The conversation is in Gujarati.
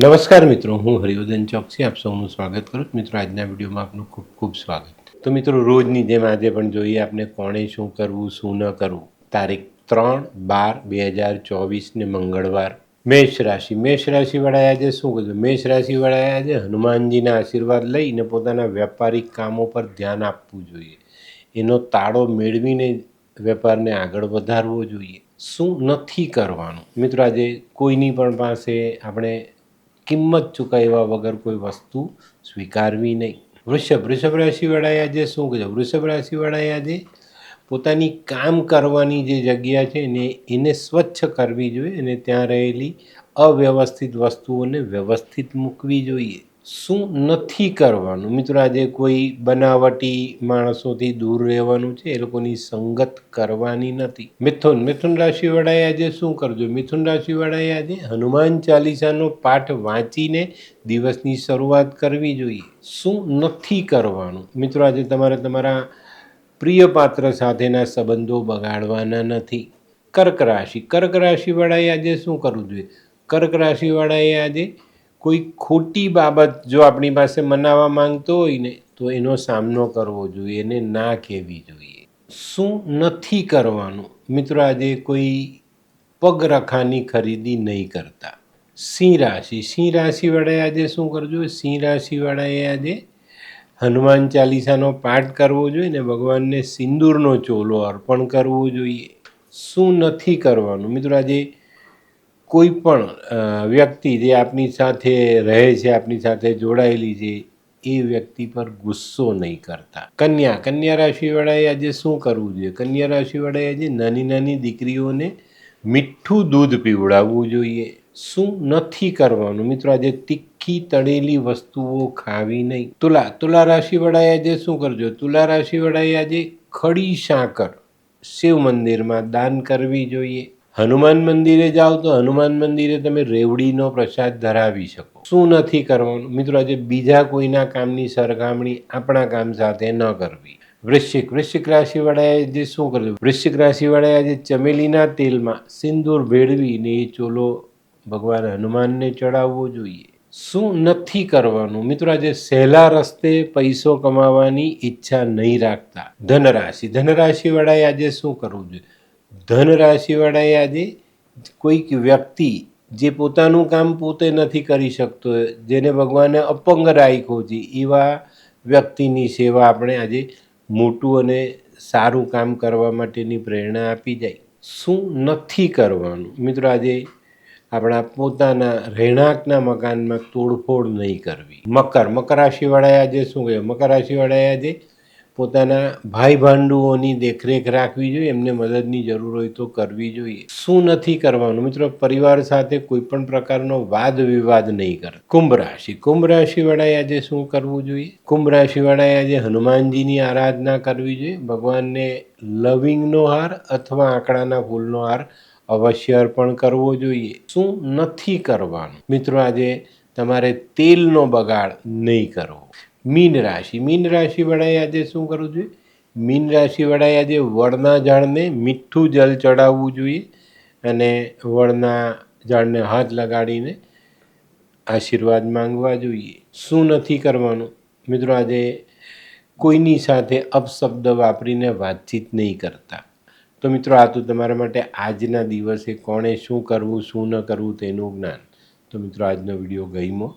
નમસ્કાર મિત્રો, હું હરિવર્ધન ચોકસી, આપ સૌનું સ્વાગત કરું છું. મિત્રો, આજના વિડીયોમાં આપનું ખૂબ ખૂબ સ્વાગત. તો મિત્રો, રોજની જેમ આજે પણ જોઈએ આપણે કોણે શું કરવું, શું ન કરવું. તારીખ ત્રણ બાર બે હજાર ચોવીસને મંગળવાર મેષ રાશિ. મેષ રાશિવાળાએ આજે શું કર્યું? મેષ રાશિવાળાએ આજે હનુમાનજીના આશીર્વાદ લઈને પોતાના વ્યાપારિક કામો પર ધ્યાન આપવું જોઈએ. એનો તાળો મેળવીને વેપારને આગળ વધારવો જોઈએ. શું નથી કરવાનું? મિત્રો, આજે કોઈની પણ પાસે આપણે કિંમત ચૂકવ્યા વગર કોઈ વસ્તુ સ્વીકારવી નહીં. વૃષભ વૃષભ રાશિવાળાએ આજે શું કહે વૃષભ રાશિવાળાએ આજે પોતાની કામ કરવાની જે જગ્યા છે ને એને સ્વચ્છ કરવી જોઈએ અને ત્યાં રહેલી અવ્યવસ્થિત વસ્તુઓને વ્યવસ્થિત મૂકવી જોઈએ. શું નથી કરવાનું? મિત્રો, આજે કોઈ બનાવટી માણસોથી દૂર રહેવાનું છે? એ લોકોની સંગત કરવાની નથી. મિથુન મિથુન રાશિવાળાએ આજે શું કરજો? મિથુન રાશિવાળાએ આજે હનુમાન ચાલીસાનો પાઠ વાંચીને દિવસની શરૂઆત કરવી જોઈએ. શું નથી કરવાનું? મિત્રો, આજે તમારે તમારા પ્રિય પાત્ર સાથેના સંબંધો બગાડવાના નથી. કર્ક રાશિ, કર્ક રાશિવાળાએ આજે શું કરવું જોઈએ? કર્ક રાશિવાળાએ આજે કોઈ ખોટી બાબત જો આપણી પાસે મનાવવા માંગતો હોય ને, તો એનો સામનો કરવો જોઈએ, એને ના કહેવી જોઈએ. શું નથી કરવાનું? મિત્રો, આજે કોઈ પગરખાની ખરીદી નહીં કરતા. સિંહ રાશિ. સિંહ રાશિવાળાએ આજે શું કરજો સિંહ રાશિવાળાએ આજે હનુમાન ચાલીસાનો પાઠ કરવો જોઈએ ને, ભગવાનને સિંદૂરનો ચોલો અર્પણ કરવો જોઈએ. શું નથી કરવાનું? મિત્રો, આજે કોઈ પણ વ્યક્તિ જે આપની સાથે રહે છે, આપની સાથે જોડાયેલી છે, એ વ્યક્તિ પર ગુસ્સો નહીં કરતા. કન્યા કન્યા રાશિવાળાએ આજે શું કરવું જોઈએ? કન્યા રાશિવાળાએ આજે નાની નાની દીકરીઓને મીઠું દૂધ પીવડાવવું જોઈએ. શું નથી કરવાનું? મિત્રો, આજે તીખી, તળેલી વસ્તુઓ ખાવી નહીં. તુલા તુલા રાશિવાળાએ આજે શું કરજો? તુલા રાશિવાળાએ આજે ખડી સાકર શિવ મંદિરમાં દાન કરવી જોઈએ. હનુમાન મંદિરે જાઓ તો હનુમાન મંદિરે તમે રેવડીનો પ્રસાદ ધરાવી શકો. શું નથી કરવાનું? મિત્રો, આજે બીજા કોઈના કામની સરખામણી આપણા કામ સાથે ન કરવી. વૃશ્ચિક વૃશ્ચિક રાશિવાળાએ જે શું કર્યું? વૃશ્ચિક રાશિવાળાએ આજે ચમેલીના તેલમાં સિંદૂર ભેળવીને એ ચોલો ભગવાન હનુમાનને ચડાવવો જોઈએ. શું નથી કરવાનું? મિત્રો, આજે સહેલા રસ્તે પૈસો કમાવાની ઈચ્છા નહીં રાખતા. ધનરાશિ, ધનરાશિવાળાએ આજે શું કરવું જોઈએ? ધન રાશિવાળાએ આજે કોઈક વ્યક્તિ જે પોતાનું કામ પોતે નથી કરી શકતો, જેને ભગવાને અપંગ રાખ્યો છે એવા વ્યક્તિની સેવા આપણે આજે મોટું અને સારું કામ કરવા માટેની પ્રેરણા આપી જાય. શું નથી કરવાનું? મિત્રો, આજે આપણા પોતાના રહેણાંકના મકાનમાં તોડફોડ નહીં કરવી. મકર મકર રાશિવાળાએ આજે શું કહ્યું? મકર રાશિવાળાએ આજે પોતાના ભાઈ ભાંડુઓની દેખરેખ રાખવી જોઈએ, એમને મદદની જરૂર હોય તો કરવી જોઈએ. શું નથી કરવાનું? મિત્રો, પરિવાર સાથે કોઈ પણ પ્રકારનો વાદ વિવાદ નહીં કરે. કુંભ રાશિ. કુંભ રાશિવાળાએ આજે શું કરવું જોઈએ? કુંભ રાશિવાળાએ આજે હનુમાનજીની આરાધના કરવી જોઈએ. ભગવાનને લવિંગનો હાર અથવા આંકડાના ફૂલનો હાર અવશ્ય અર્પણ કરવો જોઈએ. શું નથી કરવાનું? મિત્રો, આજે તમારે તેલનો બગાડ નહીં કરવો. મીન રાશિ. મીન રાશિવાળાએ આજે શું કરવું જોઈએ? મીન રાશિવાળાએ આજે વડના ઝાડને મીઠું જલ ચડાવવું જોઈએ અને વડના ઝાડને હાથ લગાડીને આશીર્વાદ માંગવા જોઈએ. શું નથી કરવાનું? મિત્રો, આજે કોઈની સાથે અપશબ્દ વાપરીને વાતચીત નહીં કરતા. તો મિત્રો, આ તો તમારા માટે આજના દિવસે કોણે શું કરવું, શું ન કરવું તેનું જ્ઞાન. તો મિત્રો, આજનો વીડિયો ગમ્યો.